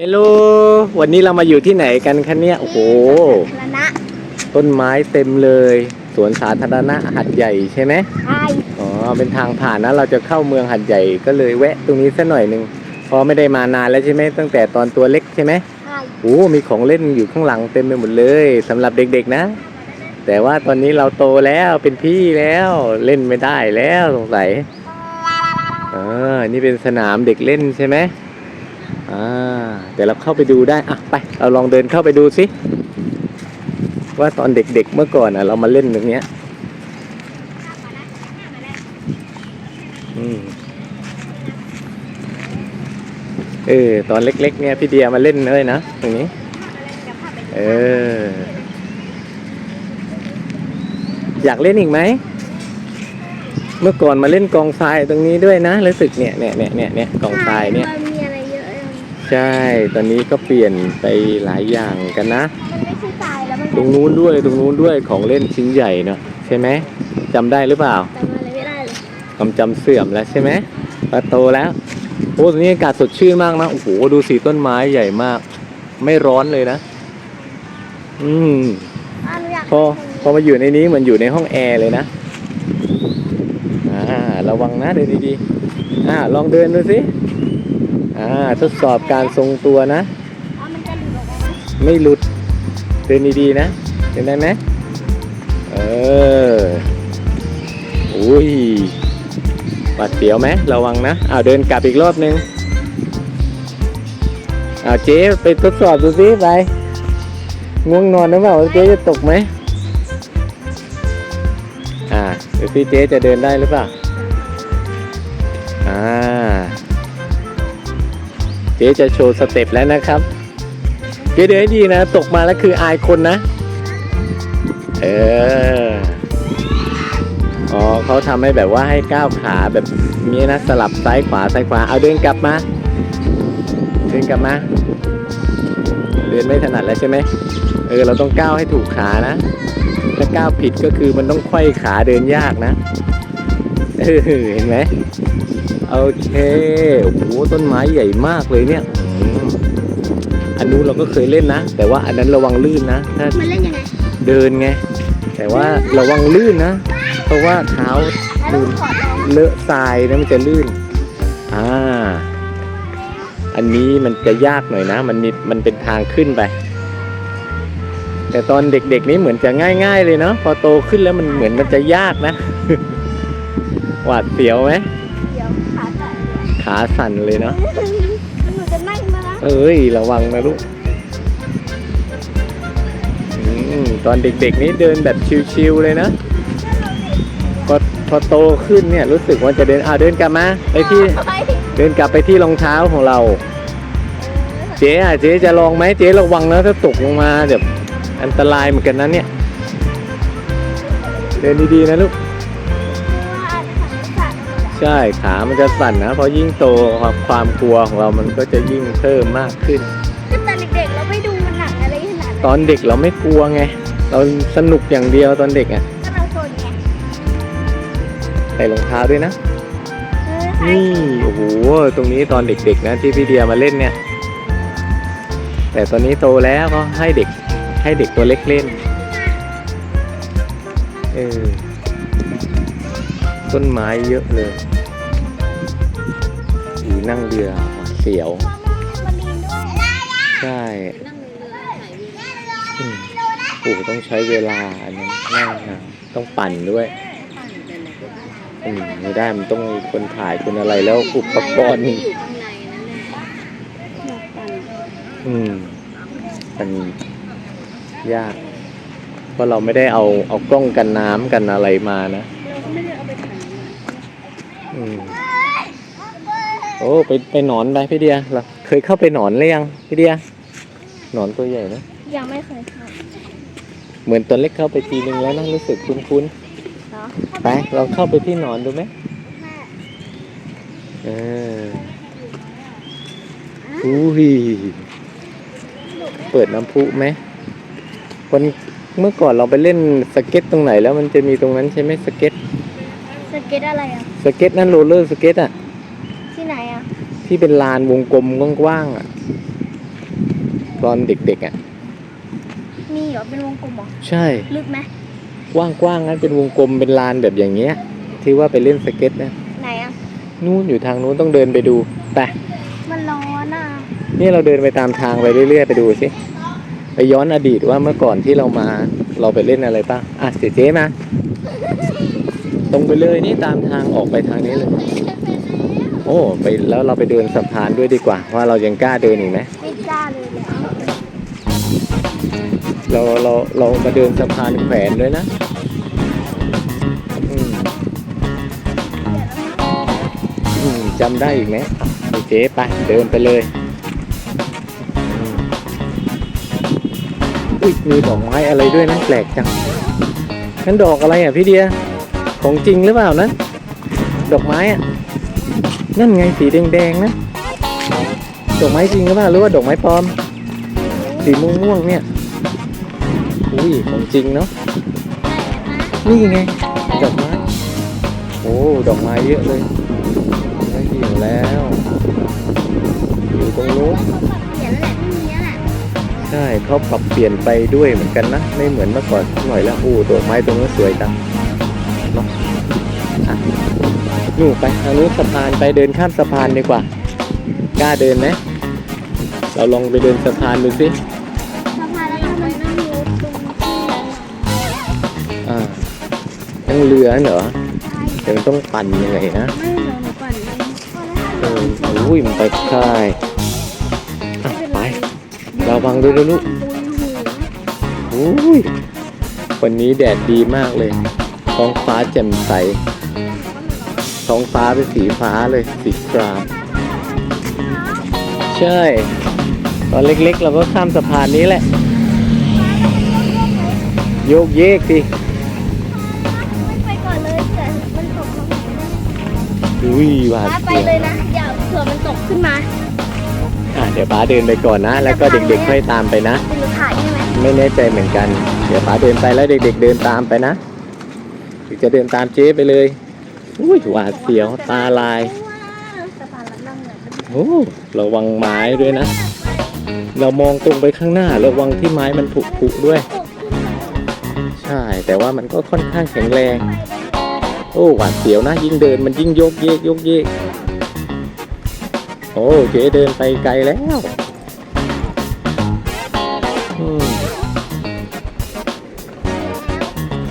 เฮลโลวันนี้เรามาอยู่ที่ไหนกันคะเนี่ย โอ้โหสาธารณะต้นไม้เต็มเลย สวนสาธารณะหัดใหญ่ใช่ไหมใช่อ๋อ เป็นทางผ่านนะ เราจะเข้าเมืองหัดใหญ่ก็เลยแวะตรงนี้สักหน่อยหนึ่งเพอไม่ได้มานานแล้วใช่ไหม ตั้งแต่ตอนตัวเล็กใช่ไหมใช่โอ้มีของเล่นอยู่ข้างหลังเต็มไปหมดเลยสำหรับเด็กๆนะ แต่ว่าตอนนี้เราโตแล้วเป็นพี่แล้วเล่นไม่ได้แล้วสงสัยอ่านี่เป็นสนามเด็กเล่นใช่ไหม อ่าเดี๋ยวเราเข้าไปดูได้อะไป เราลองเดินเข้าไปดูสิว่าตอนเด็กๆเมื่อก่อนอะ เรามาเล่นตรงเนี้ยอืมเออตอนเล็กๆ เนี่ยพี่เดียมาเล่นเลยนะตรงนี้ เออ อยากเล่นอีกไหม เมื่อก่อนมาเล่นกองทรายตรงนี้ด้วยนะรู้สึกเนี่ยเนี่ยเนี่ยเนี่ยเนี่ยกองทรายเนี่ย ใช่ ตอนนี้ก็เปลี่ยนไปหลายอย่างกันนะมันไม่ใช่ทรายแล้วมันตรงนู้นด้วยตรงนู้นด้วยของเล่นชิ้นใหญ่เนอะใช่ไหมจำได้หรือเปล่าจำอะไรไม่ได้เลยความจำเสื่อมแล้วใช่ไหมพอโตแล้วโอ้ตรงนี้อากาศสดชื่นมากนะโอ้โหดูสีต้นไม้ใหญ่มาก ไม่ร้อนเลยนะ อืมอะหนูอยากพอพอมาอยู่ในนี้เหมือนอยู่ในห้องแอร์เลยนะอ่าระวังนะเดินดีๆอ่าลองเดินดูสิ อ่าทดสอบการทรงตัวนะ ไม่หลุดเดินดีๆนะเดินได้ไหมเอออุ้ยหวัดเสียวไหมระวังนะอ้าวเดินกลับอีกรอบนึงอ้าวเจ๊ไปทดสอบดูสิไปง่วงนอนหรือเปล่าเจ๊จะตกไหมอ่าเดูสิเจ๊จะเดินได้หรือเปล่า เจ๊จะโชว์สเต็ปแล้วนะครับเจ๊เดินให้ดีนะ ตกมาแล้วคืออายคนนะ เออ อ๋อเขาทำให้แบบว่าให้ก้าวขาแบบนี้นะสลับซ้ายขวาซ้ายขวา เอาเดินกลับมา เดินกลับมา เดินไม่ถนัดแล้วใช่ไหม เออ เราต้องก้าวให้ถูกขานะ ถ้าก้าวผิดก็คือมันต้องไขว้ขาเดินยากนะ เออ เห็นไหม โอเคโอ้โหต้นไม้ใหญ่มากเลยเนี่ยอืมอันนู้นเราก็เคยเล่นนะ แต่ว่าอันนั้นระวังลื่นนะถ้ามันเล่นยังไงเดินไง แต่ว่าระวังลื่นนะ เพราะว่าเท้าแล้วดูต้องถอดรองเลอะทรายนะมันจะลื่นอ่าอันนี้มันจะยากหน่อยนะ มันมีมันเป็นทางขึ้นไป แต่ตอนเด็กๆ นี่เหมือนจะง่าย ๆ เลยเนาะพอโตขึ้นแล้วมันเหมือนมันจะยากนะ หวาดเสียวไหม ขาสั่นเลยเนาะหนูจะนั่งมาแล้วเอ้ยระวังนะลูกอืมตอนเด็กๆนี่เดินแบบชิวๆเลยนะพอพอโตขึ้นเนี่ยรู้สึกว่าจะเดินอ่าเดินกลับมาไปที่เฮ้ยเดินกลับไปที่รองเท้าของเรา เจ๊อะเจ๊จะลองไหมเจ๊ระวังนะถ้าตกลงมาแบบอันตรายเหมือนกันนะเนี่ย เดินดีๆนะลูก ใช่ขามันจะสั่นนะเพราะยิ่งโตความความกลัวของเรามันก็จะยิ่งเพิ่มมากขึ้น คือตอนเด็กๆเราไม่ดูมันหนังอะไรขนาดนั้นตอนเด็กเราไม่กลัวไง เราสนุกอย่างเดียวตอนเด็กอะก็เราโซนไงใส่รองเท้าด้วยนะ เออใช่นี่โอ้โหตรงนี้ตอนเด็กๆนะที่พี่เดียมาเล่นเนี่ย แต่ตอนนี้โตแล้วก็ให้เด็กให้เด็กตัวเล็กเล่นเออ ต้นไม้เยอะเลยอูนั่งเรือหวาดเสียวมันมีด้วยใช่นั่งเรือถ่ายวิวอืมโอ้ต้องใช้เวลาอันนั้นนั่งนะต้องปั่นด้วยอืมไม่ได้มันต้องมีคนถ่ายคนอะไรแล้วอุปกรณ์อยู่ข้างในนั่นแหละอืมมันยาก เพราะเราไม่ได้เอาเอากล้องกันน้ำกันอะไรมานะ เราก็ไม่ได้เอาไปถ่าย อืมโอ้ไปไปหนอนไปพี่เดียเราเคยเข้าไปหนอนหรือยังพี่เดียหนอนตัวใหญ่นะยังไม่เคยทเหมือนตัวเล็กเข้าไปทีนึงแล้วนะรู้สึกคุ้นำเนาะๆไปเราเข้าไปที่หนอนดูไหมเอออุ้ยเปิดน้ำพุไหมวันเมื่อก่อนเราไปเล่นสเก็ตตรงไหนแล้วมันจะมีตรงนั้นใช่ไหมสเก็ต สเก็ตอะไรอะ สเก็ตนั่นโรลเลอร์สเก็ตอะ ที่ไหนอะ ที่เป็นลานวงกลมกว้างๆอะ ตอนเด็กๆอะ มีเหรอ เป็นวงกลมเหรอ ใช่ ลึกไหมกว้างๆนั้นเป็นวงกลมเป็นลานแบบอย่างเงี้ย ที่ว่าไปเล่นสเก็ตนะ ไหนอะ นู่นอยู่ทางนู้นต้องเดินไปดู ไป มันร้อนอะ นี่เราเดินไปตามทางไปเรื่อยๆไปดูสิ ไปย้อนอดีตว่าเมื่อก่อนที่เรามาเราไปเล่นอะไรบ้าง อะเจ๊เจ๊มาต รงไปเลยนี่ตามทางออกไปทางนี้เลย โอ้ไปแล้วเราไปเดินสะพานด้วยดีกว่า ว่าเรายังกล้าเดินอีกไหมไม่กล้าเลยแล้วเราเราเรามาเดินสะพานแขวนด้วยนะอืมอืมจำได้อีกไหมอะเจ๊ไปเดินไปเลยอืมอุ้ยมีดอกไม้อะไรด้วยนะแปลกจังนั่นดอกอะไรอะพี่เดีย ของจริงหรือเปล่านะ ดอกไม้อะนั่นไงสีแดงๆนะ ดอกไม้จริงหรือเปล่าหรือว่าดอกไม้ปลอม สีม่วงๆเนี่ย อุ้ยของจริงเนาะ นี่ไง ดอกไม้ โอ้ ดอกไม้เยอะเลยไม่เห็นแล้ว อยู่ตรงนู้นใช่เขาปรับเปลี่ยนไปด้วยเหมือนกันนะ ไม่เหมือนเมื่อก่อนหน่อยแล้วโอ้ดอกไม้ตรงนู้นสวยจัง นู่นไปทางนู้นสะพานไปเดินข้ามสะพานดีกว่า กล้าเดินไหมเราลองไปเดินสะพานดูสิสะพานแล้วก็มันนั่งรถตรงที่อ่านั่งเรือเหรอใช่เดี๋ยวมันต้องปั่นยังไงนะไม่เหลือหนูก่อนเลยเอออุ้ยมันไปใช่อะไประวังด้วยนะลูกอุ้ยวันนี้แดดดีมากเลยท้องฟ้าแจ่มใส ท้องฟ้าเป็นสีฟ้าเลยสีคราม ใช่ ตอนเล็กๆ เราก็ข้ามสะพานนี้แหละ โยกเยกสิไปก่อนเลยเผื่อมันตกลงมาอุ้ยหวาดป้าไปเสียวเลยนะอย่าเผื่อมันตกขึ้นมาอะเดี๋ยวป้าเดินไปก่อนนะ แล้วก็เด็กๆค่อยตามไปนะ เป็นหนูถ่ายใช่ไหมไม่แน่ใจเหมือนกัน เดี๋ยวป้าเดินไปแล้วเด็ก ๆ เดินตามไปนะหรือจะเดินตามเจ๊ไปเลย อุ้ยหวาดเสียวตาลายโอ้ระวังไม้ด้วยนะ เรามองตรงไปข้างหน้า ระวังที่ไม้มันผุผุๆด้วย ใช่ แต่ว่ามันก็ค่อนข้างแข็งแรง โอ้หวาดเสียวนะ ยิ่งเดินมันยิ่งโยกเยกโยกเยกโอ้เจ๊เดินไปไกลแล้ว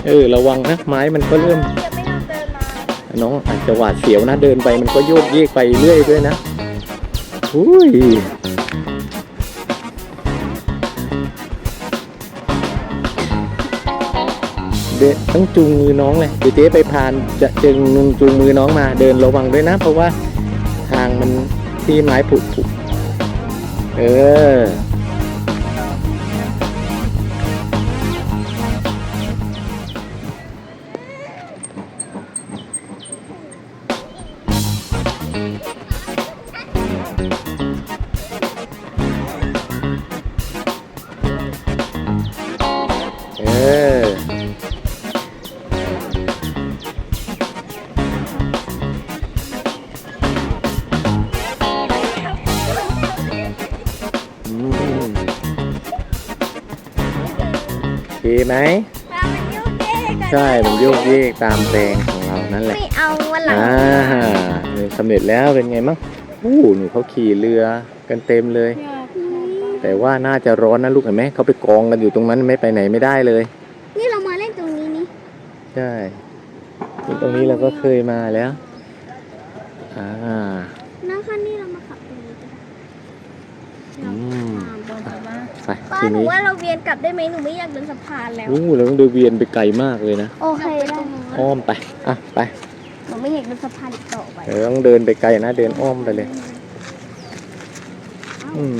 เออระวังนะไม้มันก็เริ่ม น้องอาจจะหวาดเสียวนะเดินไปมันก็โยกเยกไปเรื่อยด้วยนะอุ้ยเดต้องจูงมือน้องเลยเดี๋ยวเจ๊ไปพานจะจึงนุงจูงมือน้องมาเดินระวังด้วยนะ เพราะว่าทางมันที่ไม้ผุผุเออ ไหมปลามันโยกเยกอะใช่มันโยกเยกตามแปลงของเรานั่นแหละ ไม่เอาวันหลังอ่าเออสำเร็จแล้วเป็นไงมั้งอู้หนูเขาขี่เรือกันเต็มเลย แต่ว่าน่าจะร้อนนะลูกเห็นไหมเขาไปกองกันอยู่ตรงนั้นไม่ไปไหนไม่ได้เลย นี่เรามาเล่นตรงนี้นี่ใช่นี่ตรงนี้เราก็เคยมาแล้วอ่า น้องคันนี้เรามาขับตรงนี้ก็ได้ อืม ไปป้าทีหนูนี้ว่าเราเวียนกลับได้ไหมหนูไม่อยากเดินสะพานแล้ว อู้เราต้องเดินเวียนไปไกลมากเลยนะโอเคได้อ้อมไปอะไปหนูไม่อยากเดินสะพานอีกต่อไปเออต้องเดินไปไกลนะเดินอ้อมไปเลย อืม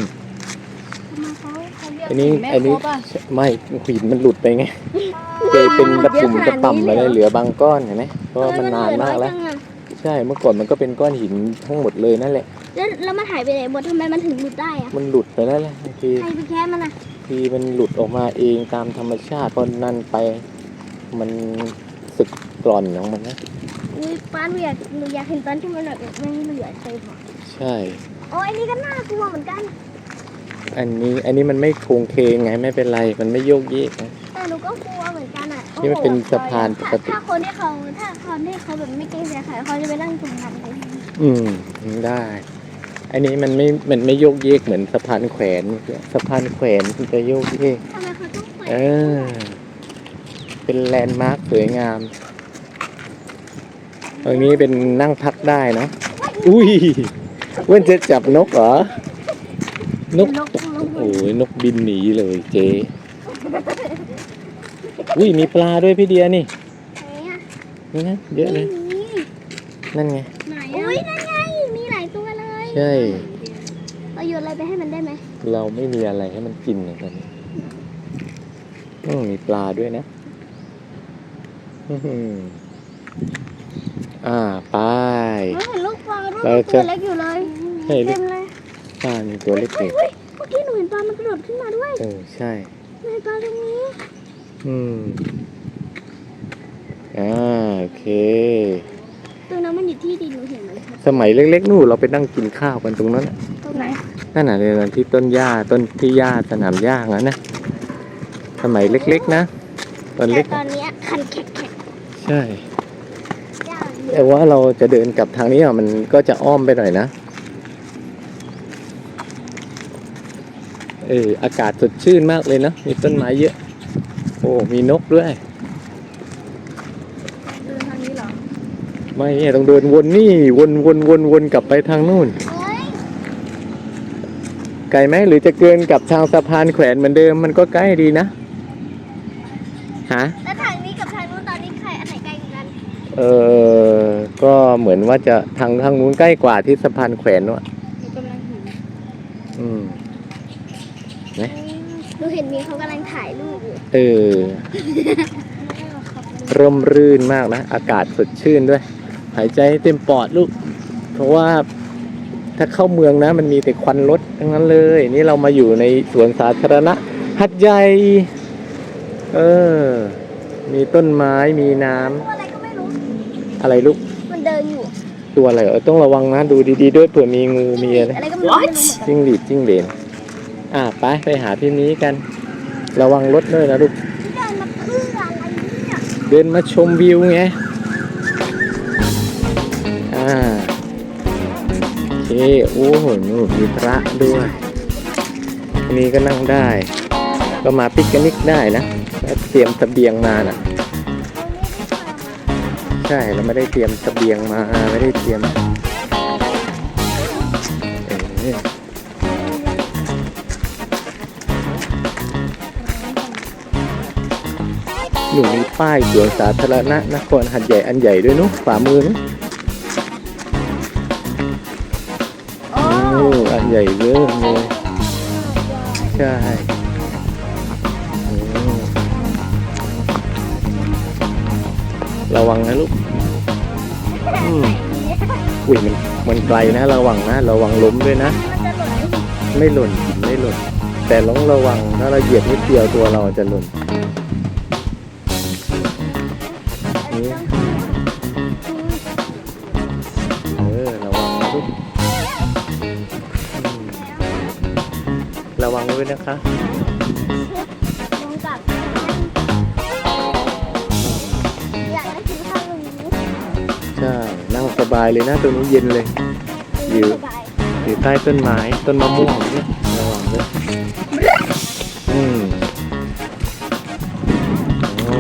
ทำไมเขาเขาเรียกอันนี้แม่อันนี้ครบอะไม่หินมันหลุดไปไงเคยเป็นตะปุ่มตะป่ำมาเลยเหลือบางก้อนเห็นไหมเพราะว่ามันนานมากแล้วทำไนเหลือน้อยจังอะใช่เมื่อก่อนมันก็เป็นก้อนหินทั้งหมดเลยนั่นแหละ แล้วแล้วมันหายไปไหนหมดทำไมมันถึงหลุดได้อะมันหลุดไปแล้วแหละบางทีใครไปแค่มันอะทีมันหลุดออกมาเองตามธรรมชาติพอนั่นไป มันสึกกร่อนของมันนะอุ้ยป้าหนูอยากหนูอยากเห็นตอนที่มันแบบไม่เหลือเต็มอะใช่ โอ้ยอันนี้ก็น่ากลัวเหมือนกันอันนี้อันนี้มันไม่โครงเคงไงไม่เป็นไร มันไม่โยกเยกนะ แต่หนูก็กลัวเหมือนกันอะนี่มันเป็นสะพานปกติ ถ้าคนที่เขาถ้าคนที่เขาแบบไม่เกรงใจใครเขาจะไปนั่งตรงนั้นเลย อืมได้ อันนี้มันไม่ มันไม่โยกเยกเหมือนสะพานแขวนสะพานแขวนมันจะโยกเยก ทำไมเขาต้องแขวเอนอเป็นแลนด์มาร์คสวยงาม ตรงนี้เป็นนั่งพักได้นะอุ้ยเว้นจะจับนกเหรอ นกนกนกโอ้ยนกบินหนีเลยเจ๊อุ้ยมีปลาด้วยพี่เดียนี่ไหนอะนี่นะเยอะเลยนี่นั่นไง ใช่เราโยนอะไรไปให้มันได้ไหมเราไม่มีอะไรให้มันกินเลยตอนนี้อืมมีปลาด้วยนะอื้อหืออ่าไปเราเห็นลูกปลาด้วยเราตัวจะเล็กอยู่เลยเฮ้ยเต็มเลยปลามีตัวเล็กเฮ้ยเฮ้ยเมื่อกี้หนูเห็นปลามันกระโดดขึ้นมาด้วยๆเออใช่หนูเห็นปลาตรงนี้อืม อ่า โอเค ตรงนั้นมันอยู่ที่ดีหนูเห็นมันครับสมัยเล็กๆนู่นเราไปนั่งกินข้าวกันตรงนั้นน่ะตรงไหนนั่นน่ะเลยที่ต้นหญ้าต้นที่หญ้าสนามหญ้างั้นนะสมัยเล็กๆนะตอนแต่เล็กตอนเนี้ยคันแข็งแข็งใช่ยากเยแต่อะว่าเราจะเดินกลับทางนี้อะมันก็จะอ้อมไปหน่อยนะ เอออากาศสดชื่นมากเลยนะมีต้นไม้เยอะ โอ้ มีนกด้วย เดินทางนี้เหรอ ไม่เนี่ยต้องเดินวนนี่วนวนวนวนกลับไปทางนู่นเฮ้ยไกลไหมหรือจะเกินกับทางสะพานแขวนเหมือนเดิมมันก็ใกล้ดีนะฮะแล้วทางนี้กับทางนู้นตอนนี้ใครอันไหนใกล้กัน เออก็เหมือนว่าจะทางทางนู้นใกล้กว่าที่สะพานแขวนว่ะหนูกำลังเห็นอืมหนูเห็นมีเขากำลังถ่ายรูปอยู่เออร่มรื่นมากนะ อากาศสดชื่นด้วย หายใจให้เต็มปอดลูก เพราะว่าถ้าเข้าเมืองนะ มันมีแต่ควันรถทั้งนั้นเลย นี่เรามาอยู่ในสวนสาธารณะหัดใหญ่เออ มีต้นไม้มีน้ำตัวอะไรก็ไม่รู้ อะไรลูก มันเดินอยู่ตัวอะไรเออต้องระวังนะดูดีๆด้วยเผื่อมีงูมีอะไรอะไรก็ไม่รู้ไม่รู้เหมือนกันจิ้งหรีดจิ้งเหลนอะไปไปหาพี่นี้กัน ระวังรถด้วยนะลูก ที่เดินมาเพื่ออะไรเนี่ย เดินมาชมวิวไง โอเคโอ้โหนู่นมีพระด้วยนนี้ก็นั่งได้ ก็มาปิกนิกได้นะเตรียมเบียงมาน่ะ ใช่เราไม่ได้เตรียมเบียงมาไม่ได้เตรียมออหนูมีป้ายสวนสาธารณะนครหัดใหญ่อันใหญ่ด้วยนุ๊ฝ่ามือนะ ญ่เริ่มเลยใช่อืมระวังนะลูกอืมอุ้ยมันมันไกลนะ ระวังนะ ระวังล้มด้วยนะมันจะหล่นไม่หล่นหินไม่หล่น แต่ต้องระวัง ถ้าเราเหยียบนิดเดียวตัวเราจะหล่นนี่ คะลงกลับอยากได้กินข้าวตรงนี้ใช่นั่งสบายเลยนะตัวนี้เย็นเลย อยู่ สบายอยู่ใต้ต้นไม้ต้นมะม่วงเนี่ยระวังด้วยอืมโอ้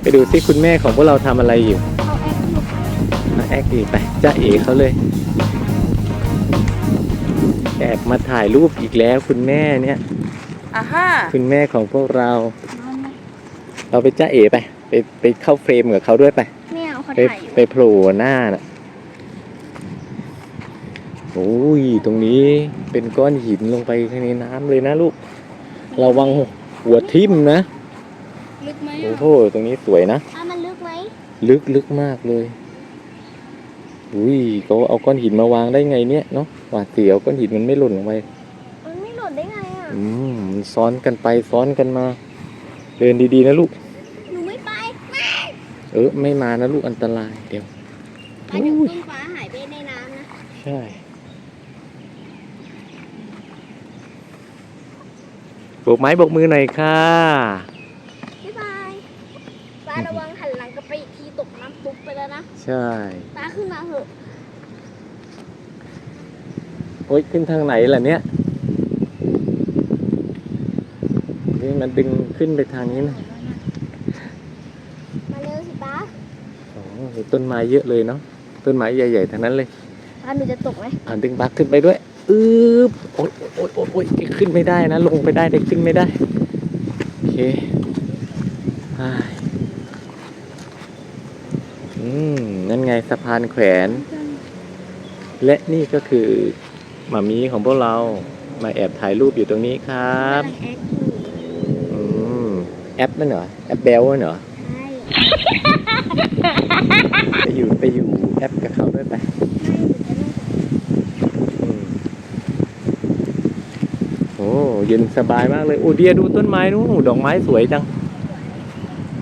ไปดูสิคุณแม่ของพวกเราทำอะไรอยู่ เอาแอปอยู่มาแอคอีกไปจ้าเอ๋เขาเลยแอบ มาถ่ายรูปอีกแล้วคุณแม่เนี่ยอ่าฮ่าคุณแม่ของพวกเรา เราไปจ้าเอ๋ไปไปไปเข้าเฟรมกับเขาด้วยไปไม่เอาเขาไปถ่ายอยู่ไปโผล่หน้าน่ะโอ้ยตรงนี้เป็นก้อนหินลงไปในน้ำเลยนะลูกระวังหัวทิ่มนะลึกไหมโอ้โหตรงนี้สวยนะ อะมันลึกไหม ลึกลึกมากเลย อุ้ยเขาเอาก้อนหินมาวางได้ไงเนี่ยเนาะหวาดเสียวก้อนหินมันไม่หล่นลงไป มันไม่หล่นได้ไงอะ อืมันซ้อนกันไปซ้อนกันมา เดินดีๆนะลูก หนูไม่ไปไม่เออไม่มานะลูกอันตรายเดี๋ยวไปถึงอุ้นฟ้าหายไปในน้ำนะใช่โบกไม้โบกมือหน่อยค่ะ บ๊ายบาย ฟ้าระวัง ใช่ป้าขึ้นมาเถอะโอ๊ยขึ้นทางไหนล่ะเนี่ย นี่มันดึงขึ้นไปทางนี้นะมาเร็วสิป้าโอ้โหต้นไม้เยอะเลยเนาะ ต้นไม้ใหญ่ๆทั้งนั้นเลยป้าหนูจะตกไหมอ่าดึงบักขึ้นไปด้วยอืบโอ๊ยโอ๊ยโอ๊ยโอ๊ยขึ้นไม่ได้นะ ลงไปได้แต่ขึ้นไม่ได้ โอเคอ้าย อืม นั่นไงสะพานแขวน และนี่ก็คือหมามีของพวกเรา มาแอบถ่ายรูปอยู่ตรงนี้ครับกำลังแอคอยู่อืม แอปนั่นเหรอ แอปเบลนั่นเหรอใช่ไปอยู่ไปอยู่แอปกับเขาด้วยไปอืมโอ้เย็นสบายมากเลยโอ้เดียดูต้นไม้นู้นดอกไม้สวยจัง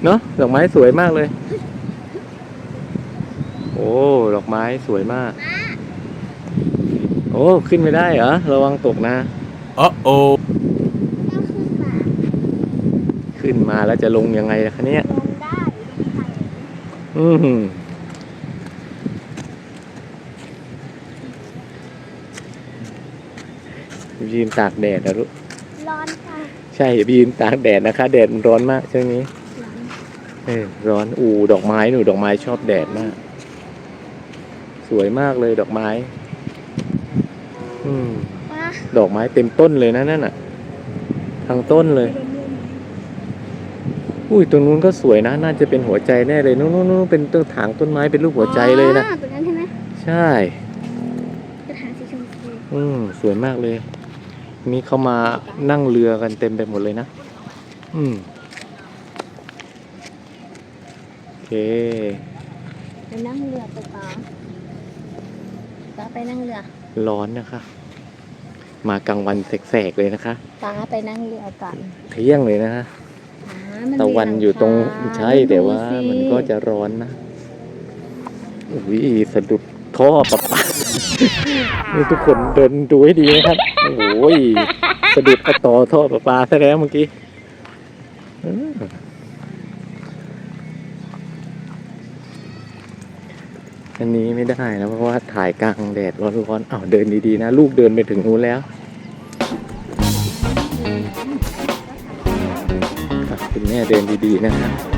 เนอะดอกไม้สวยมากเลย โอ้ ดอกไม้สวยมาก โอ้ ขึ้นไม่ได้เหรอ ระวังตกนะ Uh-oh. ต้องขึ้นมาขึ้นมาแล้วจะลงยังไงล่ะคะเนี่ยลงได้ลงไปอืมยืนตากแดดนะลูก ร้อนค่ะ ใช่อย่าไปยืนตากแดดนะคะ แดดมันร้อนมากช่วงนี้ร้อนเออร้อน อูดอกไม้หนูดอกไม้ชอบแดดมาก สวยมากเลยดอกไม้ อืมป้าดอกไม้เต็มต้นเลยนะนั่นน่ะ ทางต้นเลย อุ้ยตรงนู้นก็สวยนะ น่าจะเป็นหัวใจแน่เลยนู้นนู้นนู้นเป็นต้นถางต้นไม้เป็นรูปหัวใจเลยนะอ๋อตรงนั้นใช่ไหมใช่กระถางสีชมพูอืมสวยมากเลยนี่เขามานั่งเรือกันเต็มไปหมดเลยนะ อืมโอเคไปนั่งเรือไปป้า ป้าไปนั่งเรือ ร้อนนะคะ มากลางวันแสกๆเลยนะคะป้าไปนั่งเรือก่อนเที่ยงเลยนะคะอ่ามัมีตะวันอยู่ตรงหลัคาใช่แต่ว่าดูสิมันก็จะร้อนนะอุ้ยสะดุดท่อประปานี่ทุกคนเดินดูให้ดีนะครับโอ้ยสะดุดกระต่อท่อประปาซะแล้วเมื่อกี้ อันนี้ไม่ได้นะเพราะว่าถ่ายกลางแดดร้อนๆอ้าวเดินดีๆนะ ลูกเดินไปถึงนู้นแล้วคุณแม่เดินดีๆนะครับ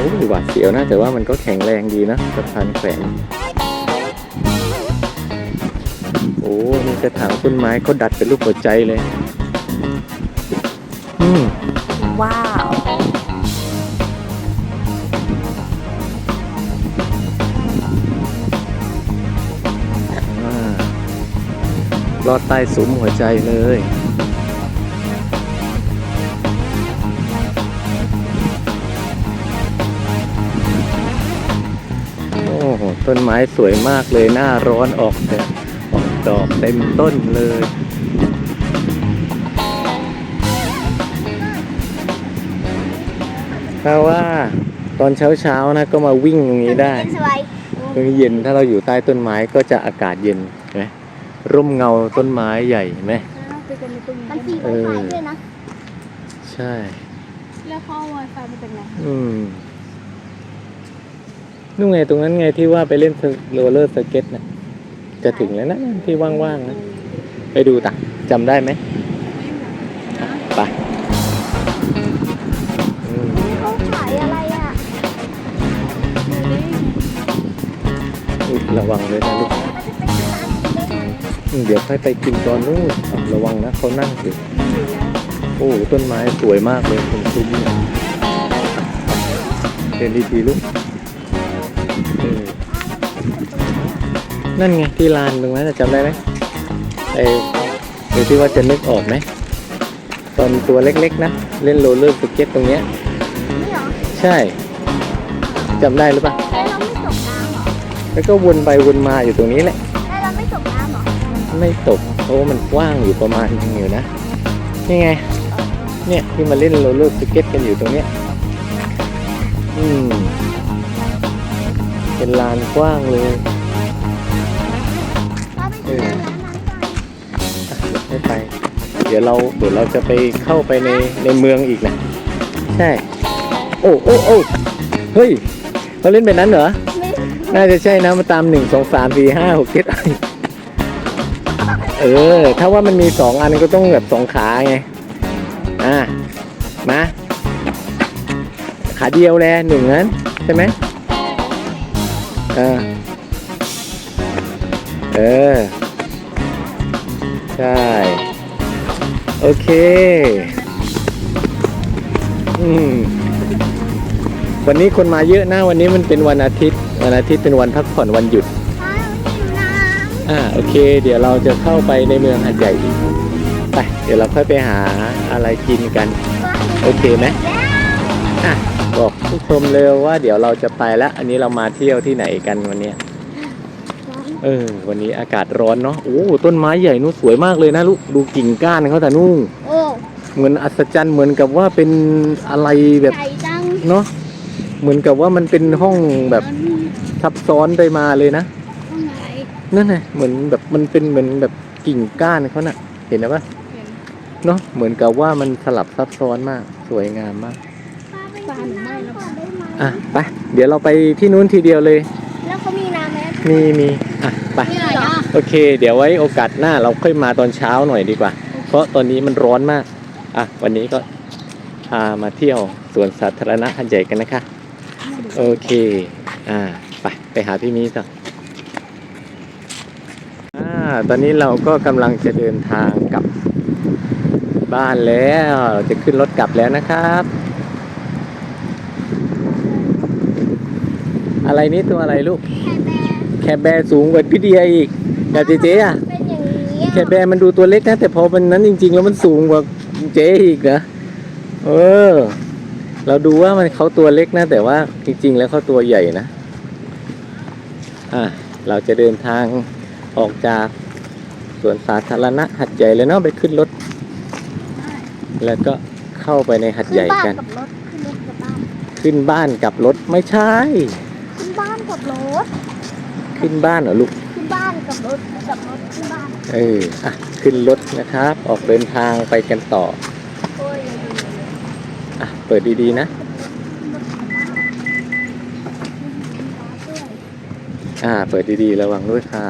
อ้ยหวาดเสียวนะ แต่ว่ามันก็แข็งแรงดีนะสะพานแขวนโอ้นี่กระถางต้นไม้เขาดัดเป็นรูปหัวใจเลยอืมว้าวอ่าลอดใต้ซุ้มหัวใจเลย ต้นไม้สวยมากเลยหน้าร้อนออกแต่ออกดอกเต็มต้นเลยถ้าว่าตอนเช้าๆนะก็มาวิ่งตรงนี้ได้เป็นสบายตรงนี้เย็นถ้าเราอยู่ใต้ต้นไม้ก็จะอากาศเย็นเห็นไหมร่มเงาต้นไม้ใหญ่เห็นไหมมันฟรีไวเออไฟด้วยนะ ใช่ แล้วข้อ Wi-Fi มันเป็นไงอืม นู่นไงตรงนั้นไงที่ว่าไปเล่นโรลเลอร์สเก็ตนะจะถึงแล้วนะที่ว่างๆนะ ไปดูตะจำได้ไหมไปอืมเขาขายอะไรอะอุ๊ยระวังเลยนะลูกมันจะเป็นร้านได้ไงอืมเดี๋ยวค่อยไปกินตอนนู้นอะระวังนะเขานั่งสิโอ้ต้นไม้สวยมากเลยคุณซุ้มเนี่ยเดินดีๆลูก นั่นไงที่ลานตรงนั้นน่ะจำได้ไหมไอ้เดี๋ยวที่ว่าจะนึกออกไหมตอนตัวเล็กๆนะเล่นโรลเลอร์สเก็ตตรงเนี้ยนี่เหรอใช่จำได้หรือเปล่าแล้วเราไม่ตกน้ำเหรอแล้วก็วนไปวนมาอยู่ตรงนี้แหละแล้วเราไม่ตกน้ำเหรอไไม่ตกเพราะว่ามันกว้างอยู่ประมาณนึงอยู่นะนี่ไง เนี่ยที่มาเล่นโรลเลอร์สเก็ตกันอยู่ตรงเนี้ยอืมเป็นลานกว้างเลย เดี๋ยวเราเดี๋ยวเราจะไปเข้าไปในในเมืองอีกนะ ใช่ โอ้โอ้โอ้เฮ้ยเขาเล่นแบบนั้นเหรอไม่น่าจะใช่นะมาตามหนึ่งสองสามสี่ห้าหกเจ็ดเออ ถ้าว่ามันมีสองอันก็ต้องแบบสองขาไง อะ มา ขาเดียวแลหนึ่งนั้น ใช่ไหมเออ เออ ใช่ โอเค อืม วันนี้คนมาเยอะนะวันนี้มันเป็นวันอาทิตย์ วันอาทิตย์เป็นวันพักผ่อนวันหยุดป้าหิวน้อ่า โอเค เดี๋ยวเราจะเข้าไปในเมืองหัดใหญ่อีกไป เดี๋ยวเราค่อยไปหาอะไรกินกันำป้าโอเคไหมแล้วอะ บอกผู้ชมเร็วว่าเดี๋ยวเราจะไปแล้ว อันนี้เรามาเที่ยวที่ไหนกันวันเนี้ย เออ วันนี้อากาศร้อนเนาะโอ้ต้นไม้ใหญ่นู่นสวยมากเลยนะลูกดูกิ่งก้านเขาแต่นู่นโอ้เหมือนอัศจรรย์เหมือนกับว่าเป็นอะไรแบบใหญ่จังเนาะเหมือนกับว่ามันเป็นห้องแบบซับซ้อนไปมาเลยนะห้องไหนนั่นไงเหมือนแบบมันเป็นเหมือนแบบกิ่งก้านเขาน่ะ เห็นไหมปะเห็นเนาะเหมือนกับว่ามันสลับซับซ้อนมาก สวยงามมากป้าไปกินน้ำก่อนได้ไหมอะไปเดี๋ยวเราไปที่นู้นทีเดียวเลย แล้วเขามีน้ำไห มมีมีอะไป ที่ไหนอะโอเค เดี๋ยวไว้โอกาสหน้าเราค่อยมาตอนเช้าหน่อยดีกว่า เพราะตอนนี้มันร้อนมาก อะ วันนี้ก็พามาเที่ยวสวนสาธารณะหันใหญ่กันนะคะ โอเค อ่า ไป ไปหาพี่มีต่ออ่า ตอนนี้เราก็กำลังจะเดินทางกลับบ้านแล้วเราจะขึ้นรถกลับแล้วนะครับ อะไรนี่ตัวอะไรลูกแค่แบร์ แคร์แบร์สูงกว่าพี่เดียอีกแต่เจ๊เจ๊อะเป็นอย่างนี้แคร์แบร์มันดูตัวเล็กนะแต่พอมันนั้นจริง ๆ แล้วมันสูงกว่าเจ๊อีกนะเออ เราดูว่ามันเขาตัวเล็กนะ แต่ว่าจริง ๆ แล้วเขาตัวใหญ่นะอะเราจะเดินทางออกจากสวนสาธารณะหัดใหญ่เลยเนาะไปขึ้นรถ แล้วก็เข้าไปในหัดใหญ่กัน ขึ้นบ้านกับรถขึ้นรถกับบ้านขึ้นบ้านกับรถไม่ใช่ ขึ้นบ้านกับรถ ขึ้นบ้านเหรอลูก ขึ้นบ้านกับรถกับรถขึ้นบ้านเออ อะ ขึ้นรถนะครับ ออกเดินทางไปกันต่อ โอ้ยอะ เปิดดีๆนะ อ่า เปิดดีๆ ระวังด้วยค่ะ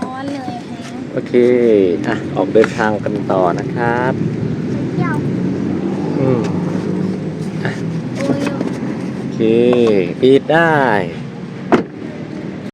ร้อนเลยแฮงโอเค อะ ออกเดินทางกันต่อนะครับ เที่ยวอืม โอ้ย โอเค ปิดได้โ